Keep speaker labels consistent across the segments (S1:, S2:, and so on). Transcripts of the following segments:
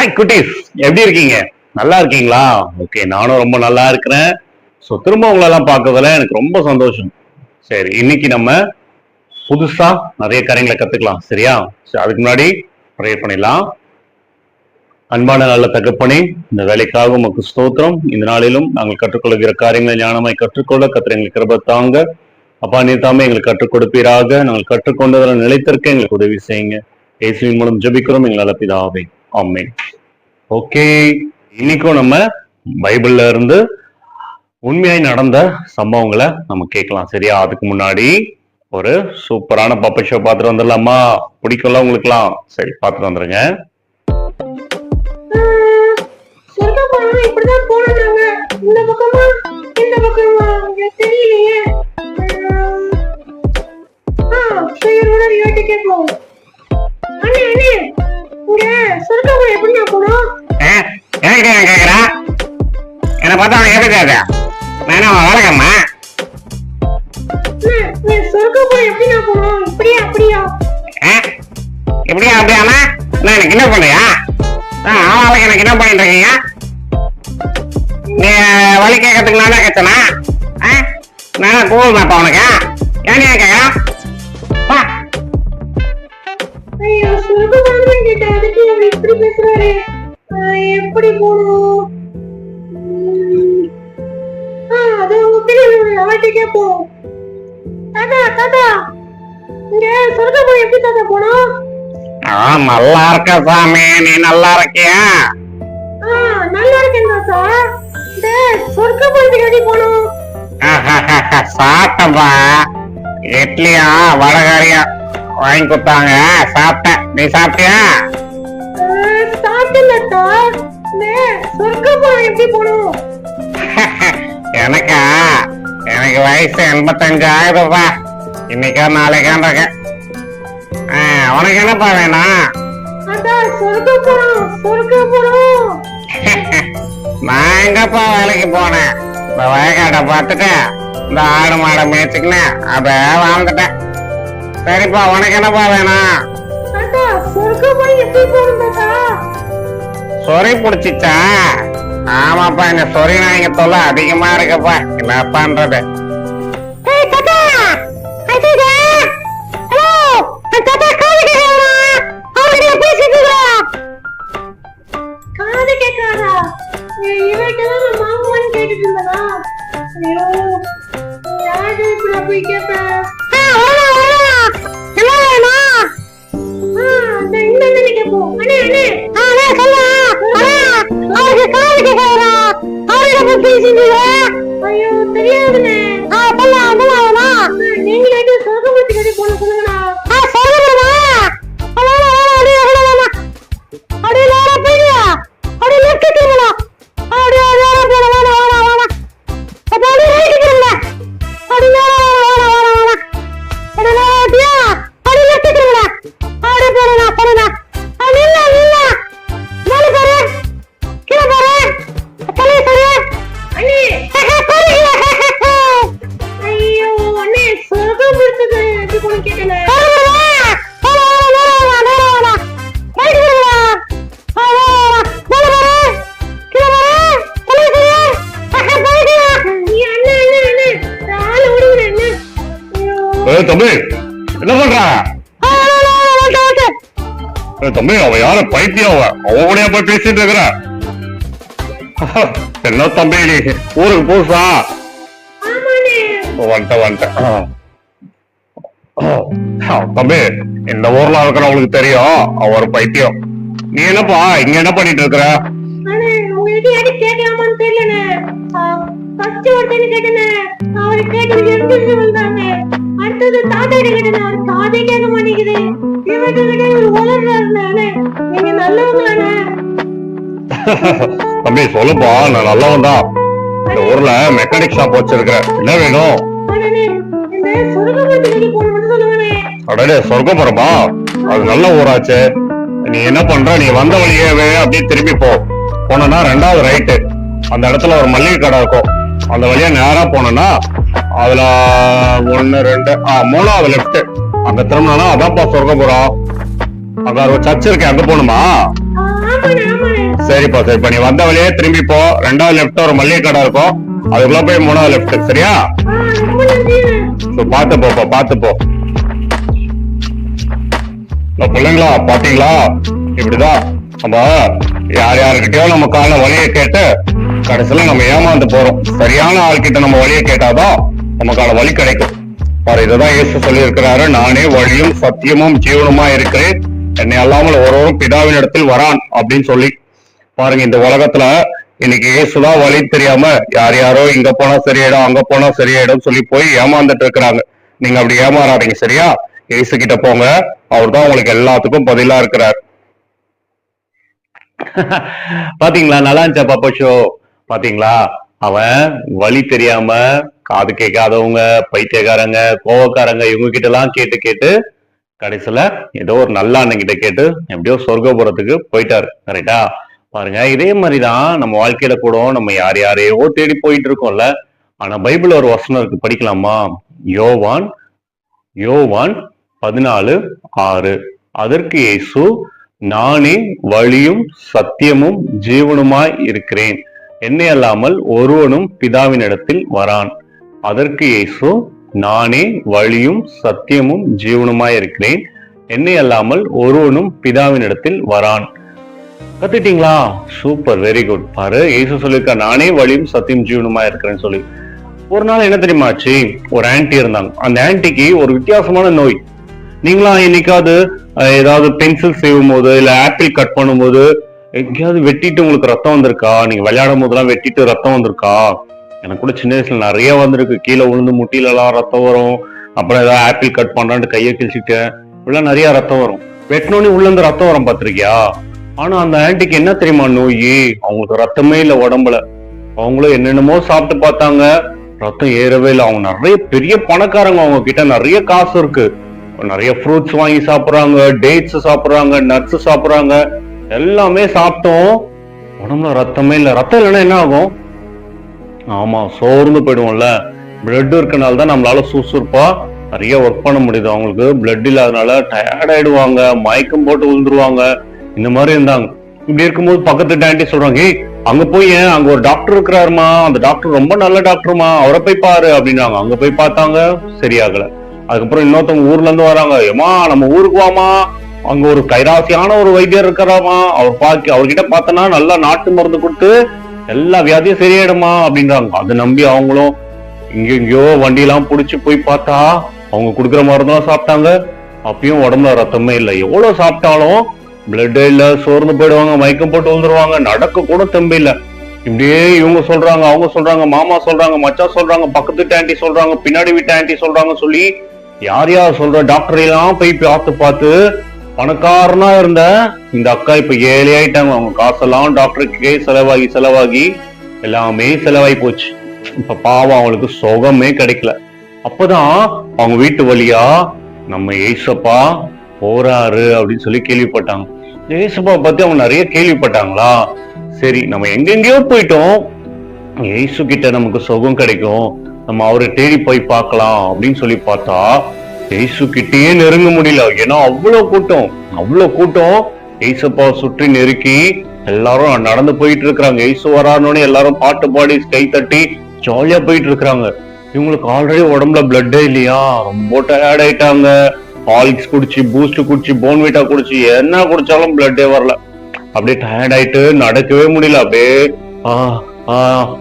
S1: Hi குட்டீஸ். எப்படி இருக்கீங்க? நல்லா இருக்கீங்களா? ஓகே நானும் ரொம்ப நல்லா இருக்கிறேன். ஸோ திரும்ப உங்களெல்லாம் பார்க்கறதுல எனக்கு ரொம்ப சந்தோஷம். சரி இன்னைக்கு நம்ம புதுசா நிறைய காரியங்களை கத்துக்கலாம் சரியா? சரி அதுக்கு முன்னாடி ப்ரேயர் பண்ணிடலாம். அன்பான நல்ல தகப்பனே இந்த வேலைக்காக உமக்கு ஸ்தோத்திரம். இந்த நாளிலும் நாங்கள் கற்றுக்கொள்கிற காரியங்களை ஞானமாய் கற்றுக்கொள்ள கத்திர எங்களுக்கு கிருப தாங்க. அப்பா நீ தாமே எங்களுக்கு கற்றுக் கொடுப்பீராக. நாங்கள் கற்றுக்கொண்டதில் நிலைத்திருக்க எங்களுக்கு உதவி செய்யுங்க. இயேசுவின் மூலம் ஜபிக்கிறோம். எங்களால் பிதாவே. ஆமென் ஓகே இன்னைக்கும் நம்ம பைபிள்ல இருந்து உண்மையாய் நடந்த சம்பவங்களை நம்ம கேட்கலாம் சரியா? அதுக்கு முன்னாடி ஒரு சூப்பரான பப்ப ஷோ பார்த்துட்டு வந்துடலாமா? பிடிக்கும்ல உங்களுக்குலாம் சரி பார்த்துட்டு வந்துருங்க.
S2: தெரியலையே. இங்க சொர்க்க போய் எப்படி நான் போனோம்
S3: என்னை பார்த்தா அவன் எப்படி கேட்க நான் என்ன வழக்கம்மா
S2: அண்ணே, நீ சொர்க்க போய் எப்படி நான் போனோம் இப்படியா அப்படியா?
S3: அப்படியாமா நான் எனக்கு என்ன பண்றியா ஆளாளுக்கு எனக்கு என்ன பண்ணிட்டு இருக்கீங்க? நீ வழி கேட்கறதுக்கு நான் தான் கச்சனா நான் கூகுள் மேப்பா உனக்கு? ஏன்
S2: ஐயோ போனோம் கேட்டேன் அதுக்கு இவர் இப்படி பேசுறாரு? எப்படி போகணும் அது உங்க பிள்ளை அவர்கிட்ட கேட்போம். தாத்தா தாத்தா இங்க சொர்க்க போய் எப்படி தாத்தா போனோம்?
S3: நல்லா இருக்க சாமி. நீ நல்லா இருக்கியா?
S2: நல்லா இருக்கேன் தாத்தா. இந்த சொர்க்க போறதுக்கு எப்படி போனோம்?
S3: சாப்பிட்டப்பா இட்லியா வடகரியா வாங்கி கொடுத்தாங்க. சாப்பிட்டேன். நீ சாப்பிட்டியா?
S2: எப்படி போனோம்?
S3: எனக்கா? எனக்கு வயசு எண்பத்தஞ்சு ஆகுதுப்பா இன்னைக்கா நாளைக்கான் இருக்கேன் ஆ, உனக்கு என்னப்பா வேணும்? நான் எங்கப்பா வேலைக்கு போனேன்? இந்த வயக்காட்டை பார்த்துட்டு இந்த ஆடு மாடை மேய்ச்சிக்கினேன். அதை வாழ்ந்துட்டேன் சரிப்பா உனக்கு என்னப்பா வேணும்? சொறி பிடிச்சிச்சா? ஆமாப்பா இந்த சொறி நாய்ங்க தொல்லை அதிகமா இருக்குப்பா. என்ன பண்றது?
S2: ஏய் தாத்தா! அடிடா ஹலோ தாத்தா காது கேக்குறா அவர்கிட்ட பேசிட்டு காது கேக்குறாரா இவர்கிட்ட தான் நான் மாமான்னு கேட்டுட்டு இருந்தனா? ஐயோ யாரு இப்படி போய் கேட்பேன் அவர்கிட்ட
S1: தம்பி என்ன பண்றா ஏய் தம்பி அவ யார? பைத்தியம் அவ. அவ கூட போய் பேசிட்டு இருக்கிற? என்ன தம்பி நீ? ஊருக்கு புதுசா? வந்துட்டேன் ஆ, தம்பி இந்த ஊர்ல இருக்கிறவங்களுக்கு தெரியும். அவ ஒரு பைத்தியம். நீ என்னப்பா இங்க என்ன பண்ணிட்டு இருக்கிற?
S2: அடுத்தது தாத்தா கிட்ட காதே கேட்க மாட்டேங்குது இவர்கிட்ட கேட்டேன் இவர் உளர்றாருண்ணே நீங்க நல்லவங்களாண்ணே.
S1: தம்பி சொல்லுப்பா நான் நல்லவன் தான் இந்த ஊர்ல மெக்கானிக் ஷாப் வச்சிருக்கிறேன் என்ன வேணும்? அடடே சொர்க்கபுரமா? அது நல்ல ஊராச்சே. நீ என்ன பண்ற? நீ வந்த வழியவே அப்படியே திரும்பி போ. போனனா ரெண்டாவது ரைட்டு அந்த இடத்துல ஒரு மளிகை கடை இருக்கும். அந்த வழியா நேரா போனனா அதுல ஒண்ணு ரெண்டு மூணாவது லெஃப்ட் அங்க திரும்பினா அதான்ப்பா சொர்க்கபுரம் அங்க ஒரு சர்ச் இருக்கு அங்க போகணுமா? சரிப்பா சரிப்பா நீ வந்த வழியே திரும்பி போ. ரெண்டாவது லெஃப்ட் ஒரு மளிகை கடை இருக்கும். அதுக்குள்ள போய் மூணாவது லெஃப்ட் சரியா? பார்த்து போப்பா பார்த்து போ. பிள்ளைங்களா பாத்தீங்களா? இப்படிதான். நம்ம யார் யாருக்கிட்டயோ நம்ம கால வழியை கேட்டு கடைசியில நம்ம ஏமாந்து போறோம். சரியான ஆள்கிட்ட நம்ம வழியை கேட்டாதான் நமக்கான வழி கிடைக்கும். பாரு இதுதான் இயேசு சொல்லி இருக்கிறாரு நானே வழியும் சத்தியமும் ஜீவனுமா இருக்கிறேன். என்னை அல்லாமல் ஒருவரும் பிதாவின் இடத்தில் வரான் அப்படின்னு சொல்லி பாருங்க இந்த உலகத்துல இன்னைக்கு இயேசுதான் வழி தெரியாம யார் யாரோ இங்க போனா சரியாயிடும் அங்க போனா சரியாயிடும் சொல்லி போய் ஏமாந்துட்டு இருக்கிறாங்க. நீங்க அப்படி ஏமாறாதீங்க சரியா? இயேசு கிட்ட போங்க அவர் தான் உங்களுக்கு எல்லாத்துக்கும் பதிலா இருக்கிறார். பாத்தீங்களா? நல்லா இருந்துச்சா பாப்பா ஷோ? பாத்தீங்களா? அவன் வழி தெரியாம காது கேட்காதவங்க பைத்தியக்காரங்க கோவக்காரங்க இவங்க கிட்ட எல்லாம் கேட்டு கேட்டு கடைசியில ஏதோ ஒரு நல்ல அண்ணன் கிட்ட கேட்டு எப்படியோ சொர்க்கபுரத்துக்கு போயிட்டாரு. கரெக்டா பாருங்க இதே மாதிரிதான் நம்ம வாழ்க்கையில கூட நம்ம யார் யாரையோ தேடி போயிட்டு இருக்கோம்ல. ஆனா பைபிள் ஒரு வசனம் இருக்கு படிக்கலாமா? யோவான் யோவான் பதினாலு ஆறு. அதற்கு இயேசு நானே வழியும் சத்தியமும் ஜீவனுமாய் இருக்கிறேன். என்னை அல்லாமல் ஒருவனும் பிதாவினிடத்தில் வரான். அதற்கு இயேசு நானே வழியும் சத்தியமும் ஜீவனுமாய் இருக்கிறேன். என்னை அல்லாமல் ஒருவனும் பிதாவினிடத்தில் வரான். கத்துட்டீங்களா சூப்பர் வெரி குட். பாரு இயேசு சொல்லியிருக்க நானே வழியும் சத்தியம் ஜீவனுமா இருக்கிறேன்னு சொல்லி. ஒரு நாள் என்ன தெரியுமா ஆச்சு? ஒரு ஆன்டி இருந்தாங்க. அந்த ஆன்டிக்கு ஒரு வித்தியாசமான நோய். நீங்களா என்னைக்காவது ஏதாவது பென்சில் செய்யும் போது இல்ல ஆப்பிள் கட் பண்ணும்போது எங்கேயாவது வெட்டிட்டு உங்களுக்கு ரத்தம் வந்திருக்கா? நீங்க விளையாடும் போதெல்லாம் வெட்டிட்டு ரத்தம் வந்திருக்கா? எனக்கு கூட சின்ன வயசுல நிறைய வந்திருக்கு. கீழே விழுந்து முட்டில எல்லாம் ரத்தம் வரும். அப்புறம் ஏதாவது ஆப்பிள் கட் பண்ணான்ட்டு கையை கிழிச்சிட்டேன். இப்படிலாம் நிறைய ரத்தம் வரும். வெட்டினோடனே உள்ள இருந்து ரத்தம் வரும் பாத்திருக்கியா ஆனா அந்த ஆன்டிக்கு என்ன தெரியுமா நோய்? அவங்களுக்கு ரத்தமே இல்லை உடம்புல. அவங்களும் என்னென்னமோ சாப்பிட்டு பார்த்தாங்க. ரத்தம் ஏறவே இல்லை. அவங்க நிறைய பெரிய பணக்காரங்க அவங்க கிட்ட நிறைய காசு இருக்கு. நிறைய ஃப்ரூட்ஸ் வாங்கி சாப்பிட்றாங்க டேட்ஸ் சாப்பிட்றாங்க நட்ஸ் சாப்பிட்றாங்க. எல்லாமே சாப்பிட்டோம். உடம்புல ரத்தமே இல்ல. ரத்தம் இல்லைன்னா என்ன ஆகும்? ஆமா சோர்ந்து போயிடுவோம்ல. பிளட் இருக்கனால தான் நம்மளால சுறுசுறுப்பா நிறைய ஒர்க் பண்ண முடியுது. அவங்களுக்கு பிளட் இல்லாதனால டயர்ட் ஆயிடுவாங்க மயக்கம் போட்டு விழுந்துருவாங்க. இந்த மாதிரி இருந்தாங்க. இப்படி இருக்கும்போது பக்கத்து டேண்டி சொல்றாங்க ஏய் அங்க போய் ஏன்? அங்க ஒரு டாக்டர் இருக்கிறாருமா? அந்த டாக்டர் ரொம்ப நல்ல டாக்டர்மா அவரை போய் பாரு. அப்படின்னாங்க. அங்க போய் பார்த்தாங்க. சரியாகல. அதுக்கப்புறம் இன்னொருத்தவங்க ஊர்ல இருந்து வராங்க. ஏமா நம்ம ஊருக்கு வாமா அங்க ஒரு கைராசியான ஒரு வைத்தியர் இருக்கிறாமா? அவர் பாக்கி அவர்கிட்ட பார்த்தனா நல்லா நாட்டு மருந்து கொடுத்து எல்லா வியாதியும் சரியாயிடுமா அப்படின்றாங்க. அதை நம்பி அவங்களும் இங்க எங்கேயோ வண்டியெல்லாம் பிடிச்சி போய் பார்த்தா அவங்க கொடுக்குற மருந்தெல்லாம் சாப்பிட்டாங்க. அப்பயும் உடம்புல ரத்தமே இல்லை. எவ்வளவு சாப்பிட்டாலும் பிளட்டே இல்ல சோர்ந்து போயிடுவாங்க மயக்கம் போட்டு வந்துருவாங்க நடக்க கூட தெம்பு இல்லை. இப்படியே இவங்க சொல்றாங்க அவங்க சொல்றாங்க மாமா சொல்றாங்க மச்சான் சொல்றாங்க பக்கத்து ஆண்டி சொல்றாங்க பின்னாடி வீட்டு ஆண்டி சொல்றாங்க சொல்லி யார் யார் சொல்ற டாக்டர் எல்லாம் போய் பார்த்து பார்த்து பணக்காரனா இருந்த இந்த அக்கா இப்ப ஏழை ஆயிட்டாங்க. அவங்க காசெல்லாம் டாக்டருக்கே செலவாகி செலவாகி எல்லாமே செலவாகி போச்சு. இப்ப பாவம் அவங்களுக்கு சுகமே கிடைக்கல. அப்பதான் அவங்க வீட்டு வழியா நம்ம ஏசப்பா போறாரு அப்படின்னு சொல்லி கேள்விப்பட்டாங்க. ஏசப்பா பத்தி அவங்க நிறைய கேள்விப்பட்டாங்களா? சரி நம்ம எங்கெங்கேயோ போயிட்டோம். ஏசு கிட்ட நமக்கு சுகம் கிடைக்கும். நம்ம அவரை தேடி போய் பார்க்கலாம் அப்படின்னு சொல்லி பார்த்தா ஏசு கிட்டேயே நெருங்க முடியல. ஏன்னா அவ்வளவு கூட்டம். அவ்வளவு கூட்டம். ஏசப்பாவை சுற்றி நெருக்கி எல்லாரும் நடந்து போயிட்டு இருக்கிறாங்க. ஏசு வரானோன்னு எல்லாரும் பாட்டு பாடி கை தட்டி ஜாலியா போயிட்டு இருக்கிறாங்க. இவங்களுக்கு ஆல்ரெடி உடம்புல பிளட்டே இல்லையா? ரொம்ப டயர்ட் ஆயிட்டாங்க. ஹாலிக்ஸ் குடிச்சு பூஸ்ட் குடிச்சு போன்விட்டா குடிச்சு என்ன குடிச்சாலும் பிளட்டே வரல. அப்படியே டயர்ட் ஆயிட்டு நடக்கவே முடியல. அப்படியே ஆ ஆ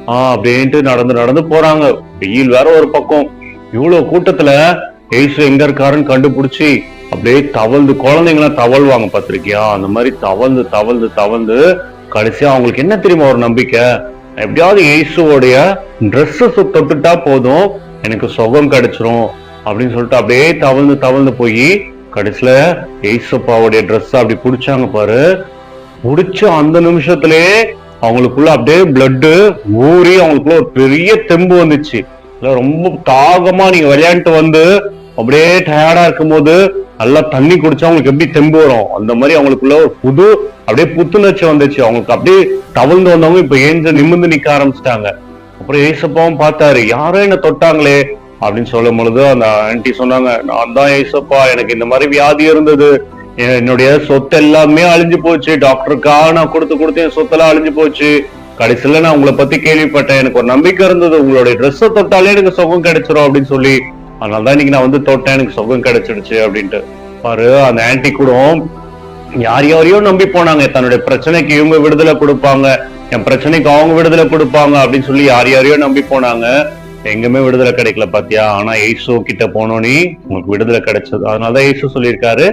S1: ஆ அப்படின்ட்டு நடந்து நடந்து போறாங்க. வெயில் வேற ஒரு பக்கம். இவ்வளவு கூட்டத்துல ஏசு எங்க இருக்காருன்னு கண்டுபிடிச்சி அப்படியே தவழ்ந்து குழந்தைங்களாம் தவழ்வாங்க பார்த்திருக்கியா? அந்த மாதிரி தவழ்ந்து தவழ்ந்து தவழ்ந்து கடைசியா அவங்களுக்கு என்ன தெரியுமா ஒரு நம்பிக்கை? எப்படியாவது இயேசுவோடைய ட்ரெஸ்ஸஸ் தொட்டுட்டா போதும் எனக்கு சுகம் கிடைச்சிரும் அப்படின்னு சொல்லிட்டு அப்படியே தவழ்ந்து தவழ்ந்து போய் கடைசியில ஏசப்பாவுடைய ட்ரெஸ் அப்படி பிடிச்சாங்க பாரு. பிடிச்ச அந்த நிமிஷத்துலயே அவங்களுக்குள்ள அப்படியே பிளட்டு ஊறி அவங்களுக்குள்ள ஒரு பெரிய தெம்பு வந்துச்சு. ரொம்ப தாகமா நீங்க விளையாண்டு வந்து அப்படியே டயர்டா இருக்கும்போது நல்லா தண்ணி குடிச்சா அவங்களுக்கு எப்படி தெம்பு வரும்? அந்த மாதிரி அவங்களுக்குள்ள ஒரு புது அப்படியே புத்துணர்ச்சி வந்துச்சு. அவங்களுக்கு அப்படியே தவழ்ந்து வந்தவங்க இப்ப ஏஞ்ச நிமிர்ந்து நிக்க ஆரம்பிச்சிட்டாங்க. அப்புறம் ஏசப்பாவும் பார்த்தாரு யாரும் என்ன தொட்டாங்களே? அப்படின்னு சொல்லும் பொழுது அந்த ஆன்டி சொன்னாங்க நான் தான் ஏசப்பா எனக்கு இந்த மாதிரி வியாதி இருந்தது. என்னுடைய சொத்து எல்லாமே அழிஞ்சு போச்சு. டாக்டருக்காக நான் கொடுத்து கொடுத்து என் சொத்தெல்லாம் அழிஞ்சு போச்சு. கடைசியில நான் உங்களை பத்தி கேள்விப்பட்டேன். எனக்கு ஒரு நம்பிக்கை இருந்தது. உங்களுடைய ட்ரெஸ்ஸை தொட்டாலே எனக்கு சுகம் கிடைச்சிரும் அப்படின்னு சொல்லி அதனாலதான் இன்னைக்கு நான் வந்து தொட்டேன் எனக்கு சுகம் கிடைச்சிடுச்சு அப்படின்ட்டு. பாரு அந்த ஆன்டி கூட யார் யாரையோ நம்பி போனாங்க. தன்னுடைய பிரச்சனைக்கு இவங்க விடுதலை கொடுப்பாங்க. என் பிரச்சனைக்கு அவங்க விடுதலை கொடுப்பாங்க அப்படின்னு சொல்லி யார் யாரையோ நம்பி போனாங்க. எங்குமே விடுதலை கிடைக்கல பாத்தியா? ஆனா ஏசு கிட்ட போனோனே உங்களுக்கு விடுதலை கிடைச்சது. அதனாலதான் ஏசு சொல்லியிருக்காரு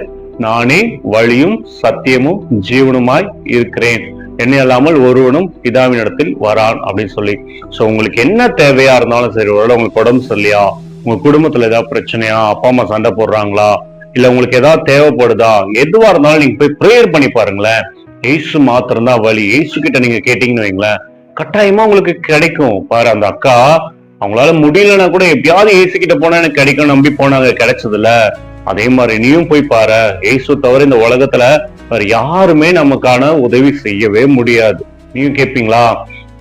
S1: நானே வழியும் சத்தியமும் ஜீவனுமாய் இருக்கிறேன். என்னை இல்லாமல் ஒருவனும் பிதாவினிடத்தில் வரான் அப்படின்னு சொல்லி. சோ உங்களுக்கு என்ன தேவையா இருந்தாலும் சரி ஒருவேளை உங்களுக்கு உடம்பு சரியா உங்க குடும்பத்துல ஏதாவது பிரச்சனையா? அப்பா அம்மா சண்டை போடுறாங்களா? இல்ல உங்களுக்கு ஏதாவது தேவைப்படுதா? எதுவா இருந்தாலும் நீங்க போய் ப்ரேயர் பண்ணி பாருங்களேன். ஏசு மாத்திரம் தான் வழி. ஏசு கிட்ட நீங்க கேட்டீங்கன்னு வைங்களேன். கட்டாயமா உங்களுக்கு கிடைக்கும். பாரு அந்த அக்கா அவங்களால முடியலன்னா கூட எப்படியாவது ஏசு கிட்ட போனா எனக்கு கிடைக்கும் நம்பி போனாங்க. கிடைச்சதுல அதே மாதிரி நீயும் போய் பாரு. ஏசு தவிர இந்த உலகத்துல வேற யாருமே நமக்கான உதவி செய்யவே முடியாது. நீயும் கேட்பீங்களா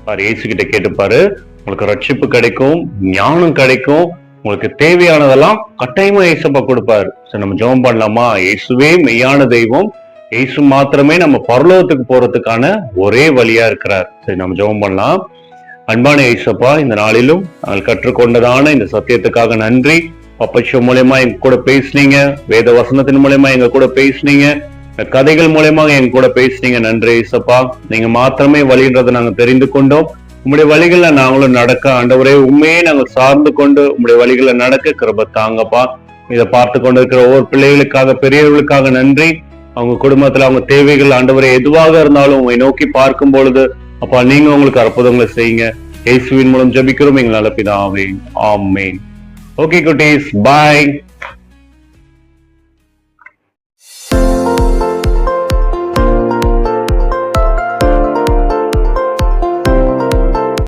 S1: பாரு ஏசு கிட்ட கேட்டுப்பாரு உங்களுக்கு ரட்சிப்பு கிடைக்கும் ஞானம் கிடைக்கும். உங்களுக்கு தேவையானதெல்லாம் கட்டாயமா ஏசப்பா கொடுப்பாரு. சரி நம்ம ஜெபம் பண்ணலாமா? இயேசுவே மெய்யான தெய்வம். இயேசு மாத்திரமே நம்ம பரலோகத்துக்கு போறதுக்கான ஒரே வழியா இருக்கிறார். சரி நம்ம ஜெபம் பண்ணலாம். அன்பான இயேசப்பா இந்த நாளிலும் நாங்கள் கற்றுக்கொண்டதான இந்த சத்தியத்துக்காக நன்றி. பப்பட்சம் மூலயமா எங்க கூட பேசுனீங்க. வேத வசனத்தின் மூலயமா எங்க கூட பேசுனீங்க. இந்த கதைகள் மூலயமா எங்க கூட பேசுனீங்க. நன்றி இயேசப்பா. நீங்க மாத்திரமே வழின்றதை நாங்க தெரிந்து கொண்டோம். உங்களுடைய வழிகளில் நாங்களும் நடக்க ஆண்டவரே உண்மையே நாங்கள் சார்ந்து கொண்டு உங்களுடைய வழிகளில் நடக்க கிருப தாங்கப்பா. இதை பார்த்து கொண்டு இருக்கிற ஒவ்வொரு பிள்ளைகளுக்காக பெரியவர்களுக்காக நன்றி. அவங்க குடும்பத்துல அவங்க தேவைகள் ஆண்டவரை எதுவாக இருந்தாலும் உங்களை நோக்கி பார்க்கும் பொழுது அப்பா நீங்க உங்களுக்கு அற்புதங்களை செய்யுங்க. இயேசுவின் மூலம் ஜபிக்கிறோம். எங்கள் நல்ல பிதாவே. ஆமென். ஓகே குட்டீஸ். பாய்.